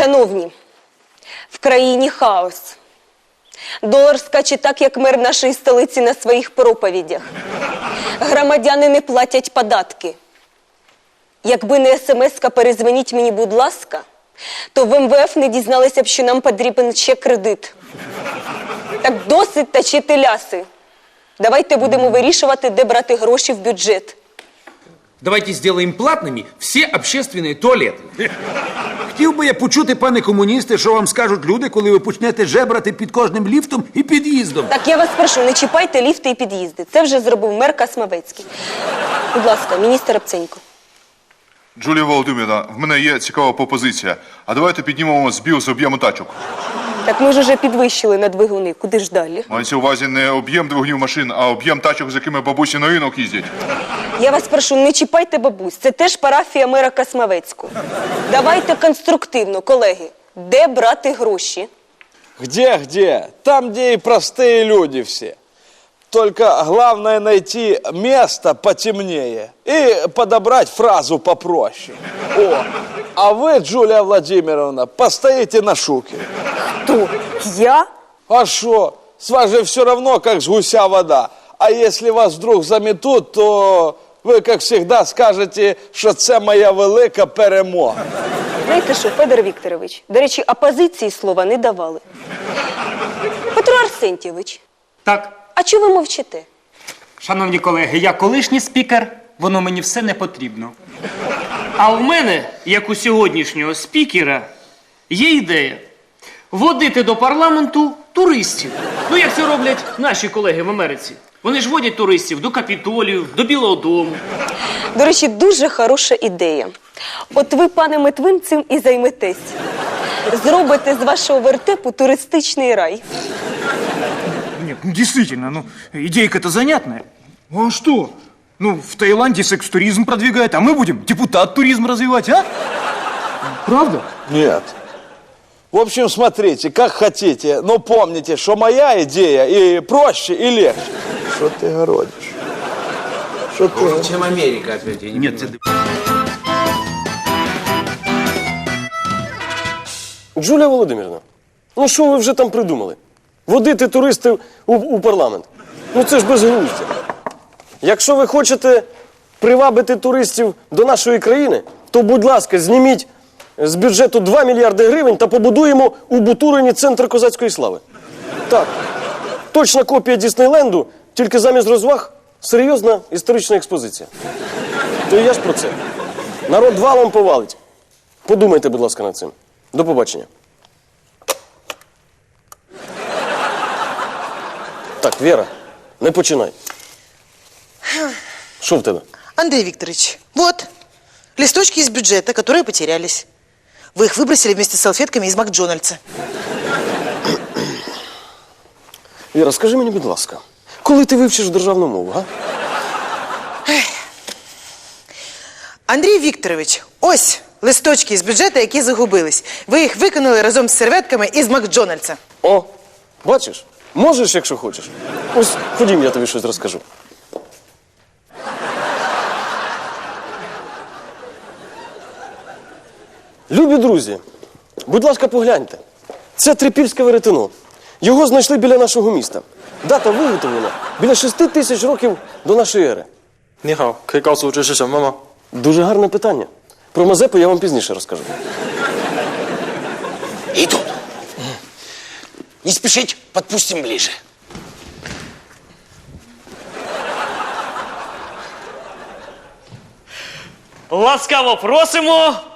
Шановні, в країні хаос. Долар скаче так, як мер нашої столиці на своїх проповідях. Громадяни не платять податки. Якби не смс-ка перезвоніть мені, будь ласка, то в МВФ не дізналися б, що нам потрібен ще кредит. Так досить точити ляси. Давайте будемо вирішувати, де брати гроші в бюджет. Давайте сделаем платными все общественные туалеты. Хотів би я почути, пане комуністи, що вам скажуть люди, коли ви почнете жебрати під кожним ліфтом і під'їздом. Так, я вас прошу, не чіпайте ліфти і під'їзди. Це вже зробив мер Касмавецький. Будь ласка, міністр Рабценько. Джулія Володимирівна, в мене є цікава пропозиція. А давайте піднімемо збір з об'єму тачок. Так ми ж уже підвищили на двигуни. Куди ж далі? Мається у увазі не об'єм двигунів машин, а об'єм тачок, з якими бабусі на ринок їздять. Я вас прошу, не чіпайте бабусь. Це теж парафія мера Касмавецького. Давайте конструктивно, колеги. Де брати гроші? Где-где? Там, где и простые люди все. Только главное найти место потемнее и подобрать фразу попроще. О, а вы, Джулия Владимировна, постоите на шуке. Хто? Я? А что? С вас же все равно, как с гуся вода. А если вас вдруг заметут, то вы, как всегда, скажете, що це моя велика перемога. Знаєте що, Федор Вікторович, до речі, опозиції слова не давали. Петро Арсентьєвич, Так, А чого ви мовчите? шановні колеги, я колишній спікер, воно мені все не потрібно. А в мене, як у сьогоднішнього спікера, є ідея водити до парламенту туристів. Ну, як це роблять наші колеги в Америці. Вони ж водять туристів до Капітолію, до Білого Дому. До речі, дуже хороша ідея. От ви, пане Метвин, цим і займетесь. Зробите з вашого вертепу туристичний рай. Нет, ну действительно, ну идейка-то занятная. Ну а что? Ну, в Таиланде секс-туризм продвигают, а мы будем депутат туризм развивать, а? Правда? Нет. В общем, смотрите, как хотите, но помните, что моя идея и проще, и легче. Что ты городишь? Что ты... Чем Америка опять? Я не Нет, Джулія Володимирівна, ну що ви вже там придумали? Водити туристів у, у парламент. Ну це ж безглуздя. Якщо ви хочете привабити туристів до нашої країни, то, будь ласка, зніміть з бюджету 2 мільярди гривень та побудуємо у Бутурині центр козацької слави. Так, точна копія Діснейленду, тільки замість розваг серйозна історична експозиція. То я ж про це. Народ валом повалить. Подумайте, будь ласка, над цим. До побачення. Так, Вера, не починай. Що в тебе? Андрей Викторович, вот листочки из бюджета, которые потерялись. Вы их выбросили вместе с салфетками из Макдональдса. Віра, скажи мені, будь ласка, коли ти вивчиш державну мову, а? Андрій Вікторович, ось листочки з бюджету, які загубились. Ви їх виконали разом з серветками із Макдональдса. О, бачиш? Можеш, якщо хочеш. Ось ходім, я тобі щось розкажу. Любі друзі, будь ласка, погляньте. Це трипільське веретено. Його знайшли біля нашого міста. Дата виготовлена біля 6 тисяч років до нашої ери. 你好，可以告诉我这是什么吗？ Дуже гарне питання. Про Мазепу я вам пізніше розкажу. И тут. не спешить, подпустим ближе. Ласкаво просимо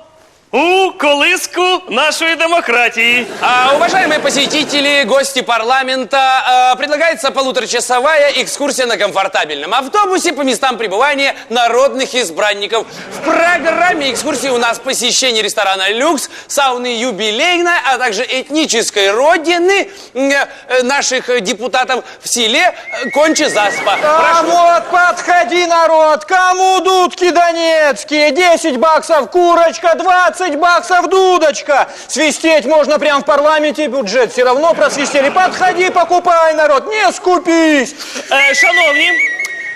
у колиску нашої демократії. А, уважаемые посетители, гости парламента, э, предлагается полуторачасовая экскурсия на комфортабельном автобусе по местам пребывания народных избранников. В программе экскурсии у нас посещение ресторана «Люкс», сауны «Юбилейная», а также этнической родины э, э, наших э, депутатов в селе э, Конче-Заспа. А вот подходи, народ, кому дудки донецкие? 10 баксов курочка, 20 баксов дудочка. Свистеть можно прямо в парламенте, бюджет все равно просвистели. Подходи, покупай, народ, не скупись. Е, шановні,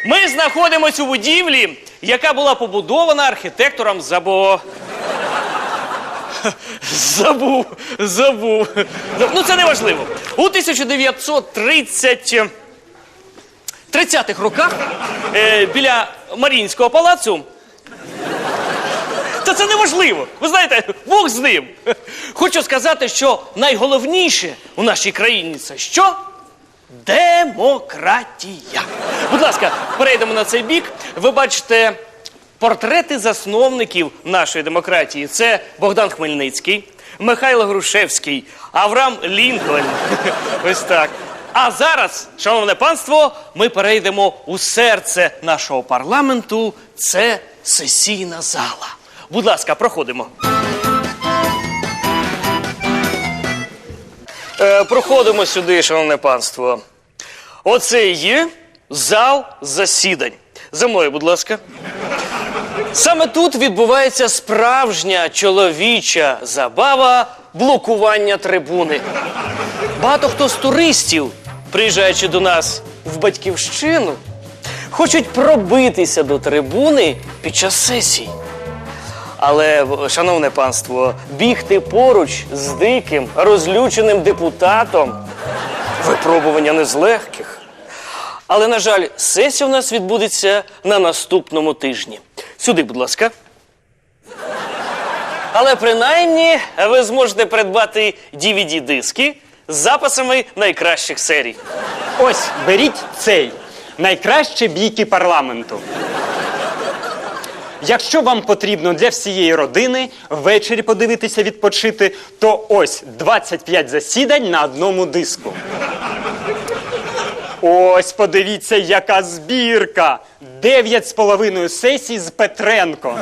ми знаходимося у будівлі, яка була побудована архітектором Забо. Забув, забув. Ну, це не важливо. У 1930 30-х роках е, біля Маріїнського палацу. Це не важливо. Ви знаєте, Бог з ним. Хочу сказати, що найголовніше у нашій країні це що? Демократія. Будь ласка, перейдемо на цей бік. Ви бачите портрети засновників нашої демократії. Це Богдан Хмельницький, Михайло Грушевський, Авраам Лінкольн. Ось так. А зараз, шановне панство, ми перейдемо у серце нашого парламенту. Це сесійна зала. Будь ласка, проходимо. Е, проходимо сюди, шановне панство. Оце є зал засідань. За мною, будь ласка. Саме тут відбувається справжня чоловіча забава блокування трибуни. Багато хто з туристів, приїжджаючи до нас в батьківщину, хочуть пробитися до трибуни під час сесій. Але, шановне панство, бігти поруч з диким, розлюченим депутатом випробування не з легких. Але, на жаль, сесія у нас відбудеться на наступному тижні. Сюди, будь ласка. Але принаймні ви зможете придбати DVD-диски з записами найкращих серій. Ось, беріть цей. Найкращі бійки парламенту. Якщо вам потрібно для всієї родини ввечері подивитися відпочити, то ось 25 засідань на одному диску. Ось подивіться, яка збірка! Дев'ять з половиною сесій з Петренко.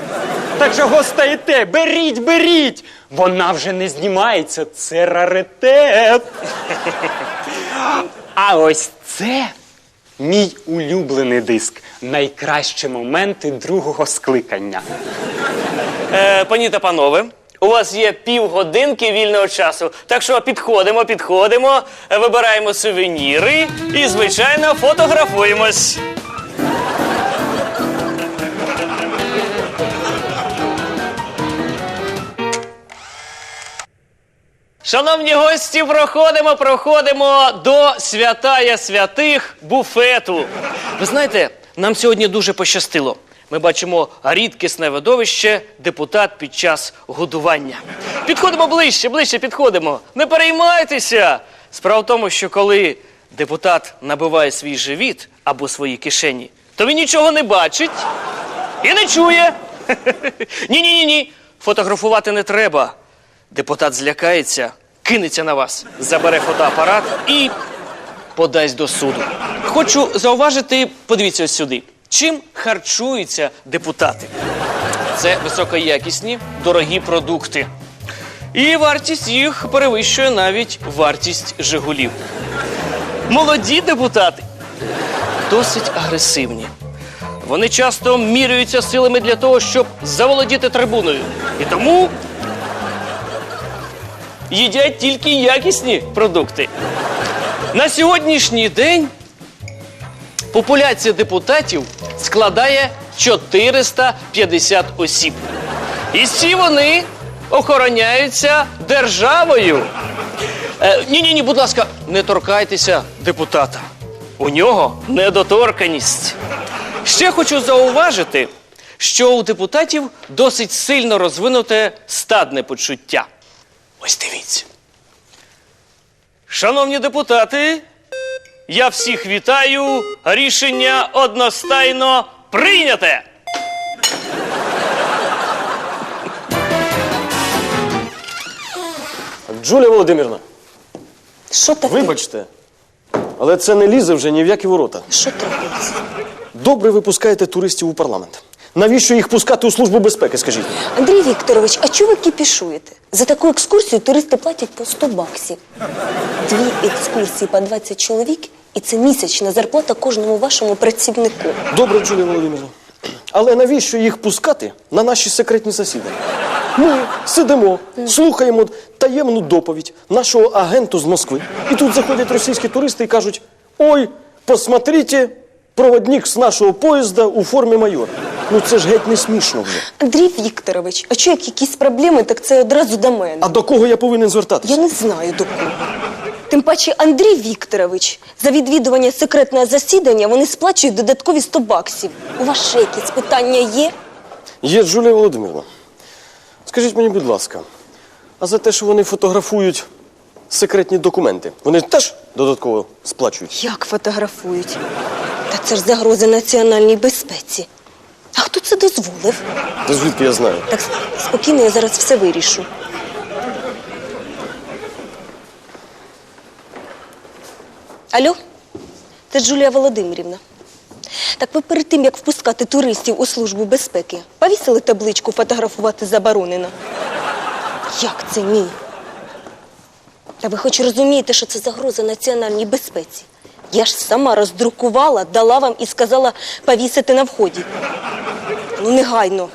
Так чого стоїте? Беріть, беріть! Вона вже не знімається, це раритет. А ось це мій улюблений диск. Найкращі моменти другого скликання. Е, пані та панове, у вас є півгодинки вільного часу. Так що підходимо, підходимо, вибираємо сувеніри і, звичайно, фотографуємось. Шановні гості, проходимо, проходимо до святая святих буфету. Ви знаєте, нам сьогодні дуже пощастило. Ми бачимо рідкісне видовище депутат під час годування. Підходимо ближче, ближче підходимо. Не переймайтеся. Справа в тому, що коли депутат набиває свій живіт або свої кишені, то він нічого не бачить і не чує. Ні, ні, ні, ні. Фотографувати не треба. Депутат злякається, кинеться на вас, забере фотоапарат і подасть до суду. Хочу зауважити, подивіться ось сюди. Чим харчуються депутати? Це високоякісні, дорогі продукти. І вартість їх перевищує навіть вартість Жигулів. Молоді депутати досить агресивні. Вони часто міряються силами для того, щоб заволодіти трибуною. І тому їдять тільки якісні продукти. На сьогоднішній день популяція депутатів складає 450 осіб. І всі вони охороняються державою. Ні, ні, ні, будь ласка, не торкайтеся депутата. У нього недоторканість. Ще хочу зауважити, що у депутатів досить сильно розвинуте стадне почуття. Ось дивіться. Шановні депутати, я всіх вітаю. Рішення одностайно прийняте. Джулія Володимирівна, Що таке? вибачте, але це не лізе вже ні в які ворота. Що трапилось? Добре ви пускаєте туристів у парламент. Навіщо їх пускати у службу безпеки, скажіть? Андрій Вікторович, а чого ви кіпішуєте? За таку екскурсію туристи платять по 100 баксів. Дві екскурсії по 20 чоловік, і це місячна зарплата кожному вашому працівнику. Добре, Джулія Володимирівна. Але навіщо їх пускати на наші секретні засідання? Ми сидимо, слухаємо таємну доповідь нашого агенту з Москви. І тут заходять російські туристи і кажуть: ой, посмотрите, проводник з нашого поїзда у формі майора. Ну це ж геть не смішно вже. Андрій Вікторович, а що як якісь проблеми, так це одразу до мене. А до кого я повинен звертатися? Я не знаю до кого. Тим паче Андрій Вікторович за відвідування секретного засідання вони сплачують додаткові 100 баксів. У вас ще якісь питання є? Є Джулія Володимирівна. Скажіть мені, будь ласка, а за те, що вони фотографують секретні документи, вони теж додатково сплачують? Як фотографують? Та це ж загроза національній безпеці. А хто це дозволив? Та звідки я знаю? Так спокійно, я зараз все вирішу. Алло, це Джулія Володимирівна. Так ви перед тим, як впускати туристів у службу безпеки, повісили табличку фотографувати заборонено. Як це ні? Та ви хоч розумієте, що це загроза національній безпеці? Я ж сама роздрукувала, дала вам і сказала повісити на вході. Ну, негайно.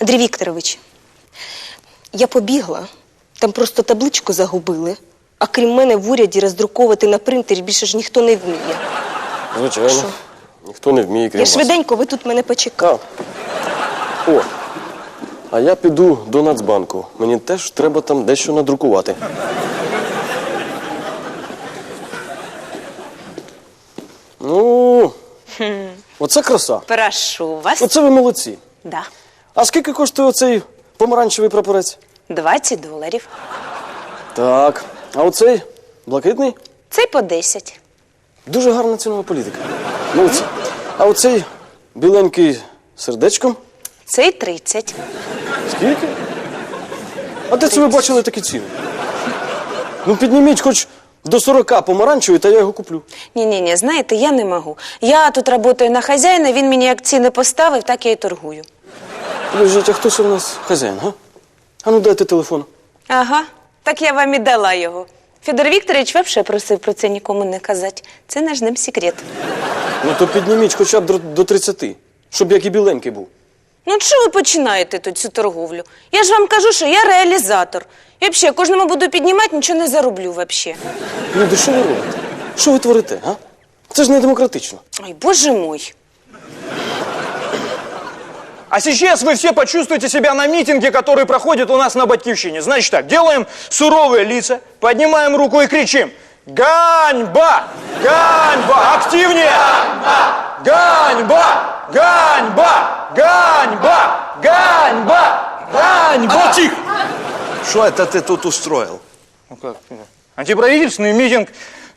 Андрій Вікторович, я побігла, там просто табличку загубили, а крім мене в уряді роздруковувати на принтері більше ж ніхто не вміє. Звичайно. Що? Ніхто не вміє, крім Я вас. швиденько, ви тут мене почекали. О, а я піду до Нацбанку. Мені теж треба там дещо надрукувати. Ну, оце краса. Прошу вас. Оце ви молодці. Да. А скільки коштує оцей помаранчевий прапорець? 20 доларів. Так. А оцей блакитний? Цей по 10. Дуже гарна цінова політика. Молодці. А оцей біленький сердечком? Цей 30. Скільки? А де це ви бачили такі ціни? Ну підніміть хоч до 40 помаранчевий, та я його куплю. Ні-ні-ні, знаєте, я не можу. Я тут працюю на хазяїна, він мені як ціни поставив, так я і торгую. Подождіть, а хто це у нас хазяїн, га? А ну дайте телефон. Ага, так я вам і дала його. Федор Вікторович взагалі просив про це нікому не казати. Це наш ним секрет. Ну то підніміть хоча б до- до 30, щоб як і біленький був. Ну, от що ви починаєте тут цю торговлю? Я ж вам кажу, що я реалізатор. І взагалі, кожному буду піднімати, нічого не зароблю взагалі. Люди, що ви робите? Що ви творите, а? Це ж не демократично. Ой, боже мой. А сейчас вы все почувствуете себя на митинге, который проходит у нас на Батьковщине. Значит так, делаем суровые лица, поднимаем руку и кричим. Ганьба! Ганьба! Активнее! Ганьба! Ганьба! Ганьба! Ганьба! Ганьба! А ну тихо! Что это ты тут устроил? Ну как? Антиправительственный митинг.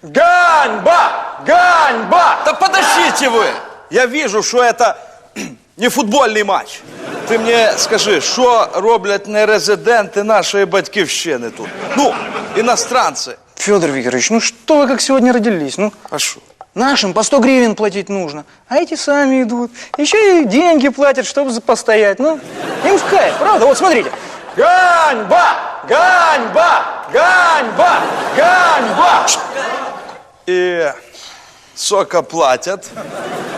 Ганьба! Ганьба! Да подождите вы! Я вижу, что это не футбольний матч. Ти мені скажи, що роблять нерезиденти нашої батьківщини тут? Ну, іностранці. Федор Викторович, ну что вы как сегодня родились? Ну, А що? Нашим по 100 гривен платить нужно, а эти сами идут. Еще и деньги платят, чтобы постоять. Ну, им в кайф, правда? Вот смотрите. Ганьба! Ганьба! Ганьба! Ганьба! И сока платят,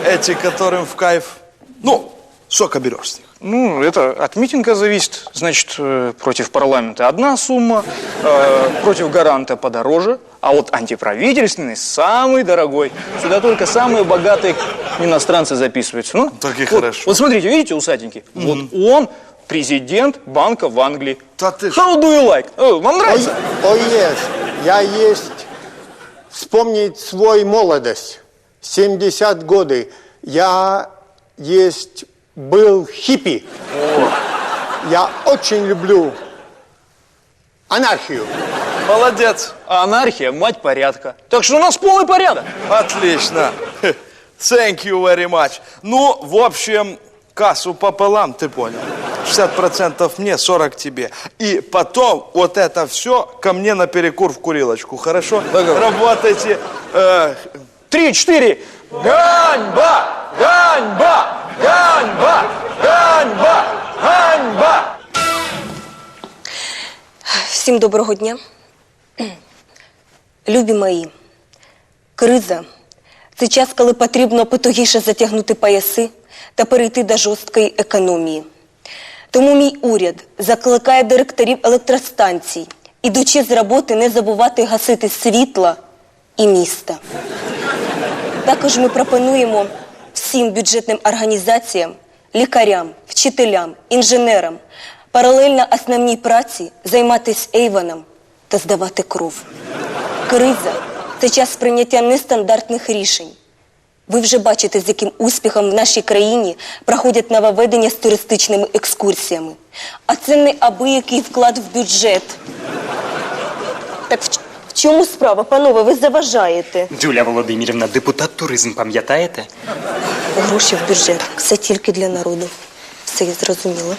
эти, которым в кайф. Ну, сока берешь с них. Ну, это от митинга зависит. Значит, э, против парламента одна сумма, э, против гаранта подороже, а вот антиправительственный самый дорогой. Сюда только самые богатые иностранцы записываются. Ну, Так и вот, хорошо. Вот смотрите, видите, усатенький? Вот он президент банка в Англии. Да ты How do you like? Э, вам нравится? Ой, есть. Я есть. Вспомнить свой молодость. 70 годы. Я есть был хиппи. Я очень люблю анархию. Молодец. Анархия, мать порядка. Так что у нас полный порядок. Отлично. Thank you very much. Ну, в общем, кассу пополам, ты понял. 60% мне, 40 тебе. И потом вот это все ко мне на перекур в курилочку, хорошо? Работайте. э, Три, четыре. Ганьба! Ганьба! Ганьба! Ганьба! Ганьба! Всім доброго дня. Любі мої, криза це час, коли потрібно потугіше затягнути пояси та перейти до жорсткої економії. Тому мій уряд закликає директорів електростанцій, ідучи з роботи, не забувати гасити світла і міста. Також ми пропонуємо всім бюджетним організаціям, лікарям, вчителям, інженерам паралельно основній праці займатися ейвоном та здавати кров. Криза це час прийняття нестандартних рішень. Ви вже бачите, з яким успіхом в нашій країні проходять нововведення з туристичними екскурсіями. А це не абиякий вклад в бюджет. Так в, чому справа, панове, ви заважаєте? Джуля Володимирівна, депутат туризм, пам'ятаєте? Гроші в бюджет. Все тільки для народу. Все я зрозуміла.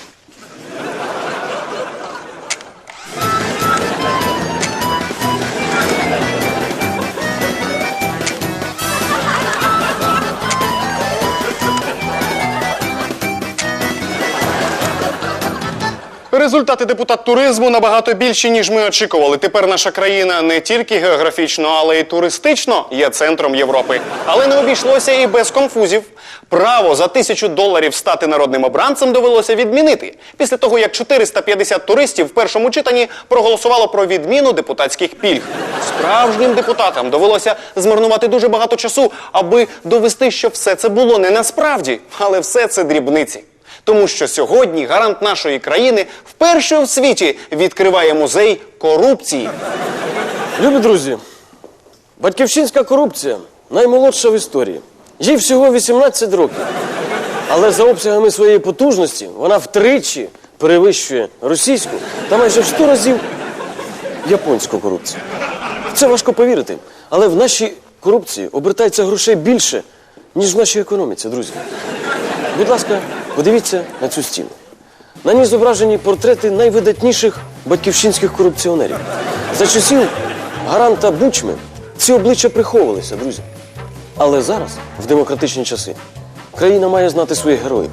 Результати депутат туризму набагато більші, ніж ми очікували. Тепер наша країна не тільки географічно, але й туристично є центром Європи. Але не обійшлося і без конфузів. Право за тисячу доларів стати народним обранцем довелося відмінити після того, як 450 туристів в першому читанні проголосувало про відміну депутатських пільг. Справжнім депутатам довелося змарнувати дуже багато часу, аби довести, що все це було не насправді, але все це дрібниці. Тому що сьогодні гарант нашої країни вперше в світі відкриває музей корупції. Любі друзі, батьківщинська корупція наймолодша в історії. Їй всього 18 років. Але за обсягами своєї потужності вона втричі перевищує російську та майже в 100 разів японську корупцію. Це важко повірити, але в нашій корупції обертається грошей більше, ніж в нашій економіці, друзі. Будь ласка, подивіться на цю стіну. На ній зображені портрети найвидатніших батьківщинських корупціонерів. За часів гаранта Бучми ці обличчя приховувалися, друзі. Але зараз, в демократичні часи, країна має знати своїх героїв.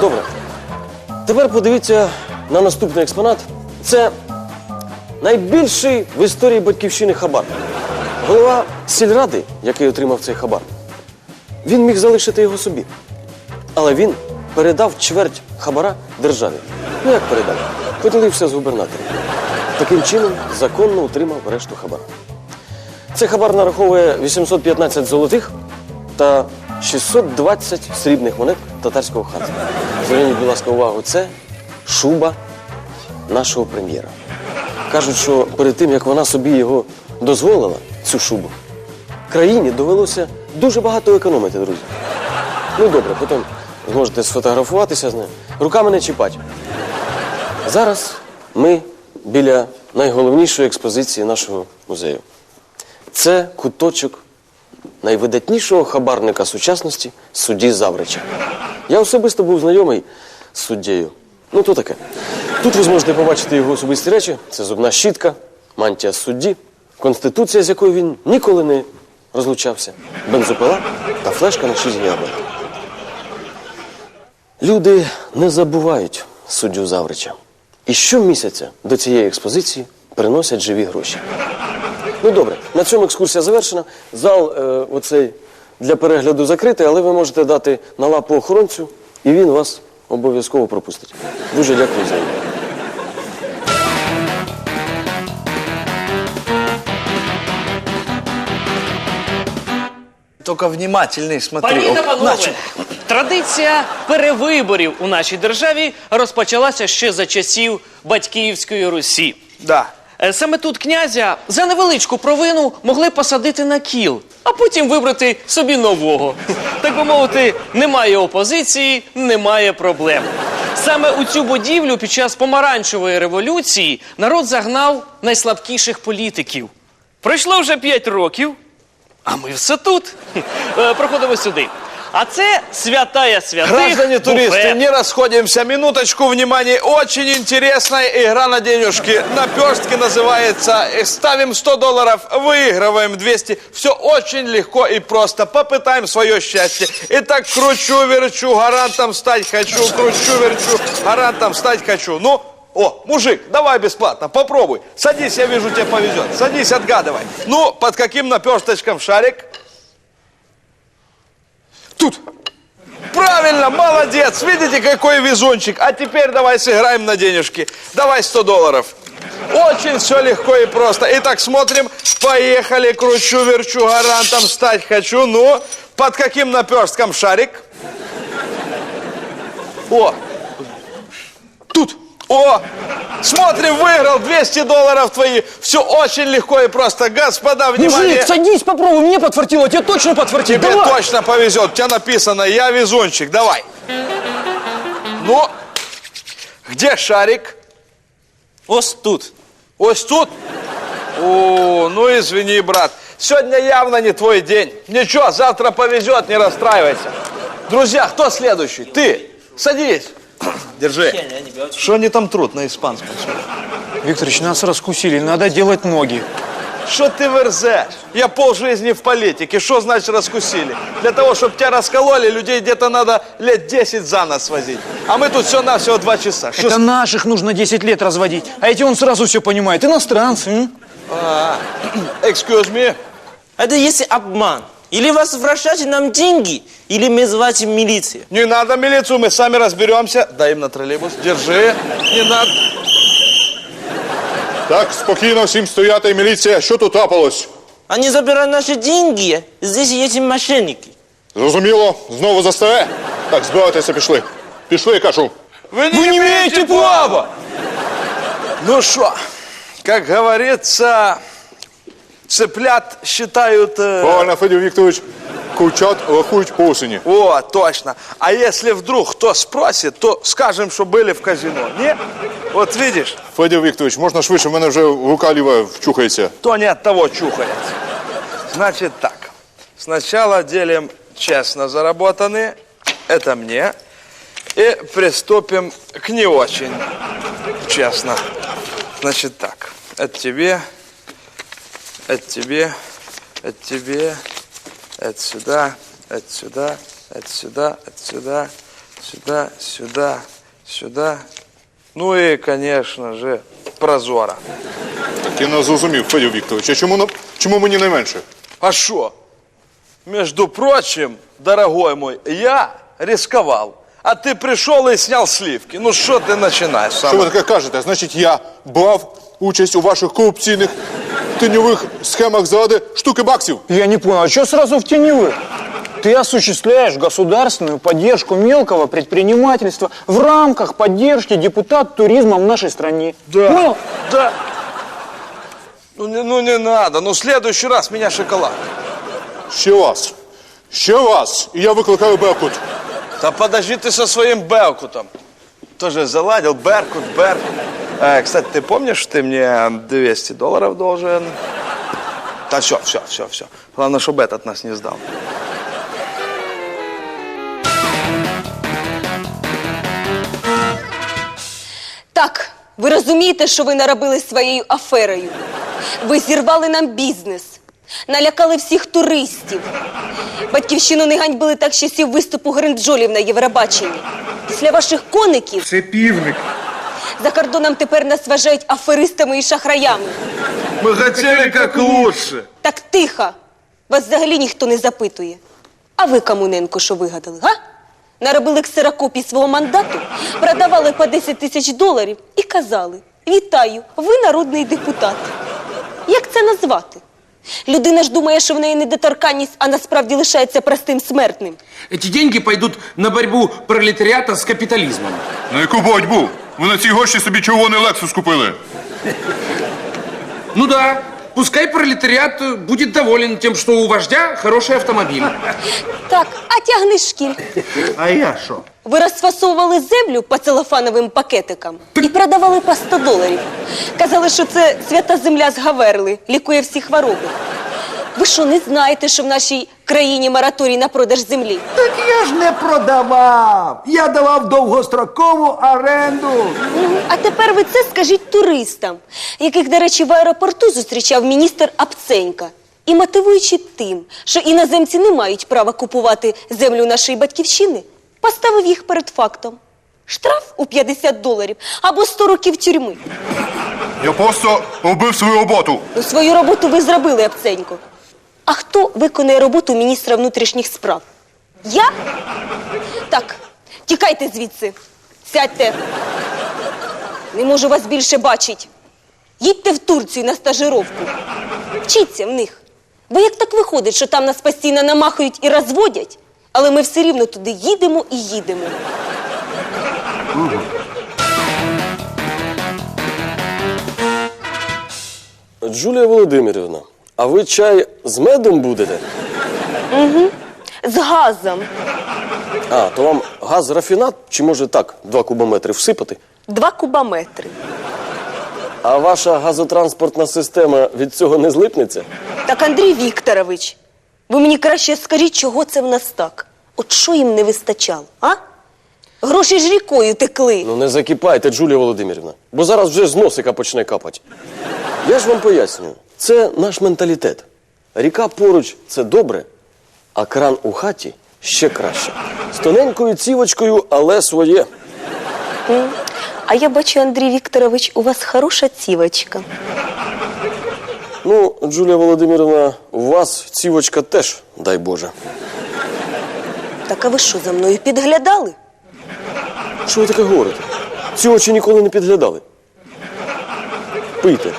Добре. Тепер подивіться на наступний експонат. Це найбільший в історії батьківщини хабар. Голова сільради, який отримав цей хабар, він міг залишити його собі. Але він передав чверть хабара державі. Ну як передав? Поділився з губернатором. Таким чином законно утримав решту хабара. Цей хабар нараховує 815 золотих та 620 срібних монет татарського ханства. Зверніть, будь ласка, увагу, це шуба нашого прем'єра. Кажуть, що перед тим, як вона собі його дозволила, цю шубу, країні довелося дуже багато економити, друзі. Ну добре, потім зможете сфотографуватися з нею. Руками не чіпати. Зараз ми біля найголовнішої експозиції нашого музею. Це куточок найвидатнішого хабарника сучасності судді Заврича. Я особисто був знайомий з суддєю. Ну, то таке. Тут ви зможете побачити його особисті речі: це зубна щітка, мантія судді, конституція, з якою він ніколи не розлучався, бензопила та флешка на 6 гігабайт. Люди не забувають суддю Заврича. І щомісяця до цієї експозиції приносять живі гроші. Ну добре, на цьому екскурсія завершена. Зал е, оцей для перегляду закритий, але ви можете дати на лапу охоронцю, і він вас обов'язково пропустить. Дуже дякую за увагу. Только внимательней смотри. Пані та О, панове, начал. традиція перевиборів у нашій державі розпочалася ще за часів батьківської Русі. Да. Е, Саме тут князя за невеличку провину могли посадити на кіл, а потім вибрати собі нового. Так би мовити, немає опозиції, немає проблем. Саме у цю будівлю під час помаранчевої революції народ загнав найслабкіших політиків. Пройшло вже п'ять років, а ми все тут. Е, Проходимо сюди. А це святая святих. Граждане туристы, буфет. не расходимся. Минуточку внимания. Очень интересная игра на денежки. Наперстки называется. Э, Ставим 100 долларов, выигрываем 200. Все очень легко и просто. Попытаем свое счастье. Итак, кручу-верчу, гарантом стать хочу. Кручу-верчу, гарантом стать хочу. Ну, о, мужик, давай бесплатно, попробуй. Садись, я вижу, тебе повезет. Садись, отгадывай. Ну, под каким наперсточком шарик? Тут. Правильно, молодец. Видите, какой везунчик. А теперь давай сыграем на денежки. Давай 100 долларов. Очень все легко и просто. Итак, смотрим. Поехали. Кручу, верчу, гарантом стать хочу. Ну, под каким наперстком шарик? О, тут. О, смотрим, выиграл 200 долларов твои. Все очень легко и просто. Господа, внимание. Мужик, садись, попробуй, мне подфартило, тебе точно подфартит. Тебе Давай. точно повезет. У тебя написано «Я везунчик». Давай. Ну, где шарик? Ось тут. Ось тут? О, ну извини, брат. Сегодня явно не твой день. Ничего, завтра повезет, не расстраивайся. Друзья, кто следующий? Ты. Садись. Держи. Что они там трут на испанском? Викторович, нас раскусили, надо делать ноги. Что ты верзешь? Я полжизни в политике. Что значит раскусили? Для того, чтобы тебя раскололи, людей где-то надо лет 10 за нас возить. А мы тут все на всего два часа. Что Это наших нужно 10 лет разводить. А эти он сразу все понимает. Иностранцы. м? А, excuse me. Это если обман. Или возвращайте нам деньги, или мы звать милицию. Не надо милицию, мы сами разберемся. Дай им на троллейбус. Держи. Не надо. Так, спокійно, всім стояти, міліція, що тут трапилось? Они забирают наши деньги. Здесь есть мошенники. Зрозуміло, знову за старе? Так, збирайтеся, пішли. Пішли, кажу. Вы не, имеете права! Ну что, как говорится, цыплят считают... э, Правильно, Федір Вікторович, курчат рахують по осені. О, точно. А если вдруг кто спросит, то скажем, что были в казино. Не? Вот видишь, Федір Вікторович, можна швидше, в мене вже рука ліва вчухається. то не от того чухается. Значит так. Сначала делим честно заработанные. Это мне. И приступим к не очень честно. Значит так. Это тебе. Это тебе. Это тебе. Это сюда. Это сюда. Это сюда. Это сюда. Сюда. Сюда. Сюда. Ну и, конечно же, прозора. Так я не зрозумів, Федір Вікторович, а чому, на- чому мені найменше? А что? Между прочим, дорогой мой, я рисковал, а ты пришел и снял сливки. Ну что ты начинаешь? Що ви таке кажете? Значить, я брав участь у ваших корупційних тіньових схемах заради штуки баксів. Я не понял, а что сразу в теневых? Ты осуществляешь государственную поддержку мелкого предпринимательства в рамках поддержки депутат туризма в нашей стране. Да. Понял? Да. Ну не, ну не надо, ну в следующий раз меня шоколад. Ще раз. Ще раз. І я викликаю Беркут. Да подожди ты со своим Беркутом. Тоже заладил, Беркут, Беркут. Э, кстати, ты помнишь, ты мне 200 долларов должен? Да все, все, все, все. Главное, чтобы этот нас не сдал. Так, ви розумієте, що ви наробили своєю аферою. Ви зірвали нам бізнес, налякали всіх туристів. Батьківщину не ганьбили так з часів виступу гринджолів на Євробаченні. Після ваших коників Це півник. за кордоном тепер нас вважають аферистами і шахраями. Мы хотели как лучше. Так тихо. Вас взагалі ніхто не запитує. А ви, Камуненко, що вигадали, га? Наробили ксерокопії свого мандату, продавали по 10 тисяч доларів і казали: Вітаю, ви народний депутат. Як це назвати? Людина ж думає, що в неї недоторканність, а насправді лишається простим смертним. Эти деньги пойдут на борьбу пролетариата с капитализмом. На яку боротьбу? Ви на ці гроші собі червоний Лексус купили. Ну да, пускай пролетариат э, будет доволен тем, что у вождя хороший автомобиль. Так, а тягни шкіль. А я що? Ви розфасовували землю по целофановим пакетикам і продавали по 100 доларів. Казали, що це свята земля з Гаверли, лікує всі хвороби. Ви що, не знаєте, що в нашій країні мораторій на продаж землі? Так я ж не продавав. Я давав довгострокову оренду. А тепер ви це скажіть туристам, яких, до речі, в аеропорту зустрічав міністр Апценька. І мотивуючи тим, що іноземці не мають права купувати землю нашої батьківщини, поставив їх перед фактом. Штраф у 50 доларів або 100 років тюрми. Я просто робив свою роботу. Ну, свою роботу ви зробили, Апценько. А хто виконує роботу міністра внутрішніх справ? Я? Так, тікайте звідси. Сядьте. Не можу вас більше бачити. Їдьте в Турцію на стажировку. Вчіться в них. Бо як так виходить, що там нас постійно намахають і розводять, але ми все рівно туди їдемо і їдемо. Джулія Володимирівна, а ви чай з медом будете? Угу. З газом. А, то вам газ рафінат, чи може так, два кубометри всипати? Два кубометри. А ваша газотранспортна система від цього не злипнеться? Так, Андрій Вікторович, ви мені краще скажіть, чого це в нас так? От що їм не вистачало, а? Гроші ж рікою текли. Ну не закипайте, Джулія Володимирівна, бо зараз вже з носика почне капати. Я ж вам пояснюю, це наш менталітет. Ріка поруч це добре, а кран у хаті ще краще. З тоненькою цівочкою, але своє. А я бачу, Андрій Вікторович, у вас хороша цівочка. Ну, Джулія Володимирівна, у вас цівочка теж, дай Боже. Так а ви що за мною підглядали? Що ви таке говорите? Ці очі ніколи не підглядали. Пийте.